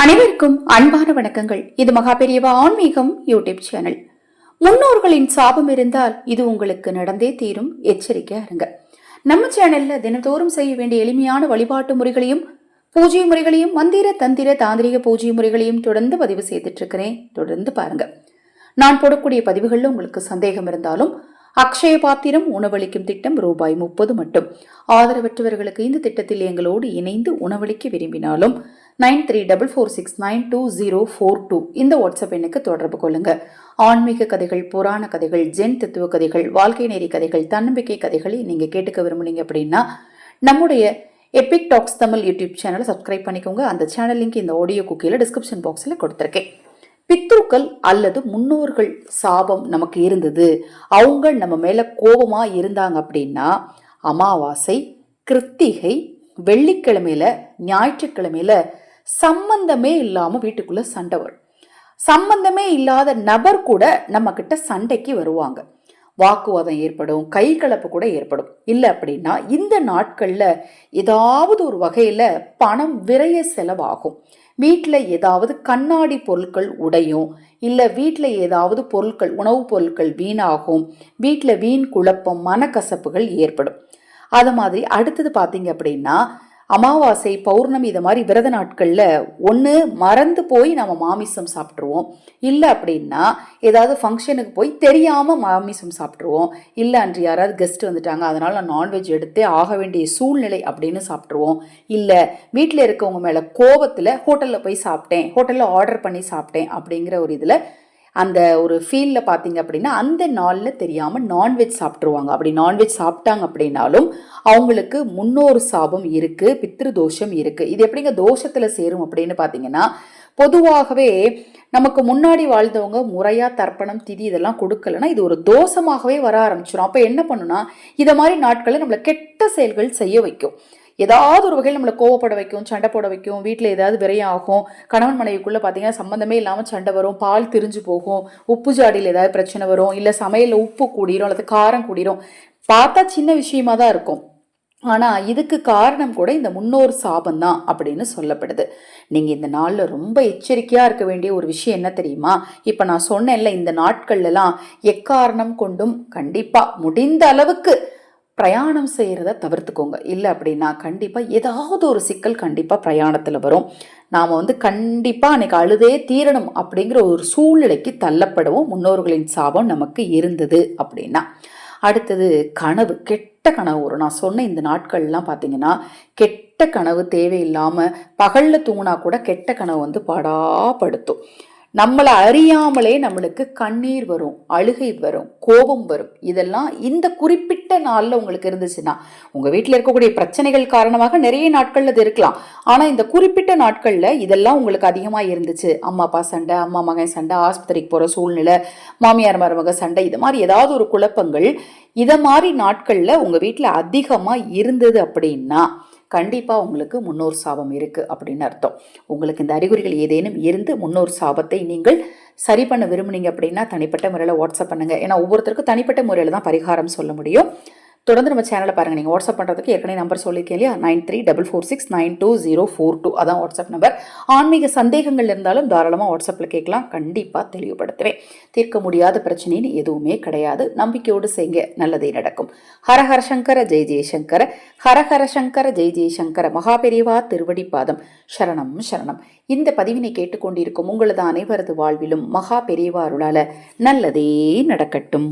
அனைவருக்கும் அன்பான வணக்கங்கள். இது மகாபெரியவா ஆன்மீகம் யூடியூப் சேனல். முன்னோர்களின் சாபம் இருந்தால் இது உங்களுக்கு நடந்தே தீரும். எச்சரிக்கையா இருங்க நம்ம சேனல்ல தினந்தோறும் செய்ய வேண்டிய எளிமையான வழிபாட்டு முறைகளையும் பூஜை முறைகளையும் மந்திர தந்திர தாந்திரிக பூஜை முறைகளையும் தொடர்ந்து பதிவு செய்துட்டு இருக்கிறேன் தொடர்ந்து பாருங்க. நான் போடக்கூடிய பதிவுகளில் உங்களுக்கு சந்தேகம் இருந்தாலும் அக்ஷய பாத்திரம் உணவளிக்கும் திட்டம் ரூபாய் முப்பது மட்டும். ஆதரவற்றவர்களுக்கு இந்த திட்டத்தில் எங்களோடு இணைந்து உணவளிக்க விரும்பினாலும் nine three double four six nine two zero four two. இந்த வாட்ஸ்அப் எண்ணுக்கு தொடர்பு கொள்ளுங்க. ஆன்மீக கதைகள் புராண கதைகள் ஜென் தத்துவ கதைகள் வாழ்க்கை நெறி கதைகள் தன்னம்பிக்கை கதைகளை நீங்கள் கேட்டுக்க விரும்புனீங்க அப்படின்னா நம்முடைய எபிக் டாக்ஸ் தமிழ் யூடியூப் சேனலை சப்ஸ்கிரைப் பண்ணிக்கோங்க. அந்த சேனல் லிங்க் இந்த ஆடியோ குக்கியில் டிஸ்கிரிப்ஷன் பாக்ஸில் கொடுத்துருக்கேன். பித்ருக்கள் அல்லது முன்னோர்கள் சாபம் நமக்கு இருந்தது. அவங்க நம்ம மேலே கோபமாக இருந்தாங்க அப்படின்னா அமாவாசை கிருத்திகை வெள்ளிக்கிழமையில் ஞாயிற்றுக்கிழமையில சம்பந்தமே இல்லாம வீட்டுக்குள்ள சண்டை வரும். சம்பந்தமே இல்லாத நபர் கூட நம்ம கிட்ட சண்டைக்கு வருவாங்க. வாக்குவாதம் ஏற்படும் கை கலப்பு கூட ஏற்படும். இல்லை அப்படின்னா இந்த நாட்களில் ஏதாவது ஒரு வகையில் பணம் விரைய செலவாகும். வீட்டில் ஏதாவது கண்ணாடி பொருட்கள் உடையும். இல்லை வீட்டில் ஏதாவது பொருட்கள் உணவுப் பொருட்கள் வீணாகும். வீட்டில் வீண் குழப்பம் மனக்கசப்புகள் ஏற்படும். அது மாதிரி அடுத்தது பார்த்தீங்க அப்படின்னா அமாவாசை பௌர்ணமி இதை மாதிரி விரத நாட்களில் ஒன்று மறந்து போய் நம்ம மாமிசம் சாப்பிட்ருவோம் இல்லை அப்படின்னா ஏதாவது ஃபங்க்ஷனுக்கு போய் தெரியாமல் மாமிசம் சாப்பிட்ருவோம் இல்லை அன்று யாராவது கெஸ்ட் வந்துட்டாங்க அதனால் நான் நான்வெஜ் எடுத்தே ஆக வேண்டிய சூழ்நிலை அப்படின்னு சாப்பிட்ருவோம் இல்லை வீட்டில் இருக்கவங்க மேலே கோபத்தில் ஹோட்டலில் போய் சாப்பிட்டேன் ஹோட்டலில் ஆர்டர் பண்ணி சாப்பிட்டேன் அப்படிங்கிற ஒரு இதில் அந்த ஒரு ஃபீலில் பார்த்தீங்க அப்படின்னா அந்த நாளில் தெரியாமல் நான்வெஜ் சாப்பிட்ருவாங்க அப்படி நான்வெஜ் சாப்பிட்டாங்க அப்படின்னாலும் அவங்களுக்கு முன்னோரு சாபம் இருக்குது பித்ரு தோஷம் இருக்குது இது எப்படிங்க தோஷத்தில் சேரும் அப்படின்னு பார்த்தீங்கன்னா பொதுவாகவே நமக்கு முன்னாடி வாழ்ந்தவங்க முறையாக தர்ப்பணம் திதி இதெல்லாம் கொடுக்கலன்னா இது ஒரு தோஷமாகவே வர ஆரம்பிச்சிடும் அப்போ என்ன பண்ணுன்னா இதை மாதிரி நாட்களில் நம்மளை கெட்ட செயல்கள் செய்ய வைக்கும். ஏதாவது ஒரு வகையில் நம்மளை கோவப்பட வைக்கும் சண்டை போட வைக்கும் வீட்டில் ஏதாவது விரயம் ஆகும் கணவன் மனைவிக்குள்ளே பார்த்தீங்கன்னா சம்மந்தமே இல்லாமல் சண்டை வரும் பால் திரிஞ்சு போகும் உப்பு ஜாடியில் ஏதாவது பிரச்சனை வரும் இல்லை சமையலில் உப்பு கூடிரும் அல்லது காரம் கூடிரும். பார்த்தா சின்ன விஷயமா தான் இருக்கும். ஆனால் இதுக்கு காரணம் கூட இந்த முன்னோர் சாபம் தான் அப்படின்னு சொல்லப்படுது. நீங்கள் இந்த நாளில் ரொம்ப எச்சரிக்கையாக இருக்க வேண்டிய ஒரு விஷயம் என்ன தெரியுமா? இப்போ நான் சொன்னேன்ல இந்த நாட்கள்லாம் எக்காரணம் கொண்டும் கண்டிப்பாக முடிந்த அளவுக்கு பிரயாணம் செய்கிறத தவிர்த்துக்கோங்க. இல்லை அப்படின்னா கண்டிப்பாக ஏதாவது ஒரு சிக்கல் கண்டிப்பாக பிரயாணத்தில் வரும். நாம் வந்து கண்டிப்பாக அன்னைக்கு அழுதே தீரணும் அப்படிங்கிற ஒரு சூழ்நிலைக்கு தள்ளப்படவும். முன்னோர்களின் சாபம் நமக்கு இருந்தது அப்படின்னா. அடுத்தது கனவு கெட்ட கனவு வரும். நான் சொன்ன இந்த நாட்கள்லாம் பார்த்தீங்கன்னா கெட்ட கனவு தேவையில்லாமல் பகலில் தூங்கினா கூட கெட்ட கனவு வந்து படாப்படுத்தும் நம்மளை அறியாமலே நம்மளுக்கு கண்ணீர் வரும் அழுகை வரும் கோபம் வரும். இதெல்லாம் இந்த குறிப்பிட்ட நாளில் உங்களுக்கு இருந்துச்சுன்னா உங்கள் வீட்டில் இருக்கக்கூடிய பிரச்சனைகள் காரணமாக நிறைய நாட்களில் அது இருக்கலாம். ஆனால் இந்த குறிப்பிட்ட நாட்களில் இதெல்லாம் உங்களுக்கு அதிகமாக இருந்துச்சு. அம்மா அப்பா சண்டை அம்மா மகன் சண்டை ஆஸ்பத்திரிக்கு போகிற சூழ்நிலை மாமியார் மருமக சண்டை இது மாதிரி ஏதாவது ஒரு குழப்பங்கள் இதை மாதிரி நாட்களில் உங்கள் வீட்டில் அதிகமாக இருந்தது அப்படின்னா கண்டிப்பாக உங்களுக்கு முன்னோர் சாபம் இருக்குது அப்படின்னு அர்த்தம். உங்களுக்கு இந்த அறிகுறிகள் ஏதேனும் இருந்து முன்னோர் சாபத்தை நீங்கள் சரி பண்ண விரும்புனீங்க அப்படின்னா தனிப்பட்ட முறையில் வாட்ஸ்அப் பண்ணுங்கள் ஏன்னா ஒவ்வொருத்தருக்கும் தனிப்பட்ட முறையில் தான் பரிகாரம் சொல்ல முடியும். தொடர்ந்து நம்ம சேனலை பாருங்கள் நீங்கள் வாட்ஸ்அப் பண்ணுறதுக்கு ஏற்கனவே நம்பர் சொல்லியிருக்கேன் இல்லையா? Nine three double four six nine two zero four two அதான் வாட்ஸ்அப் நம்பர் ஆன்மீக சந்தேகங்கள் இருந்தாலும் தாராளமாக வாட்ஸ்அப்பில் கேட்கலாம். கண்டிப்பாக தெளிவுபடுத்துவேன். தீர்க்க முடியாத பிரச்சனைன்னு எதுவுமே கிடையாது. நம்பிக்கையோடு செய்ய நல்லதே நடக்கும். ஹரஹர சங்கர ஜெய் ஜெயசங்கர ஹரஹர சங்கர ஜெய் ஜெயசங்கர மகாபெரிவா திருவடி பாதம். சரணம் சரணம். இந்த பதிவினை கேட்டுக்கொண்டிருக்கும் உங்களது அனைவரது வாழ்விலும் மகா பெரியவாருளால நல்லதே நடக்கட்டும்.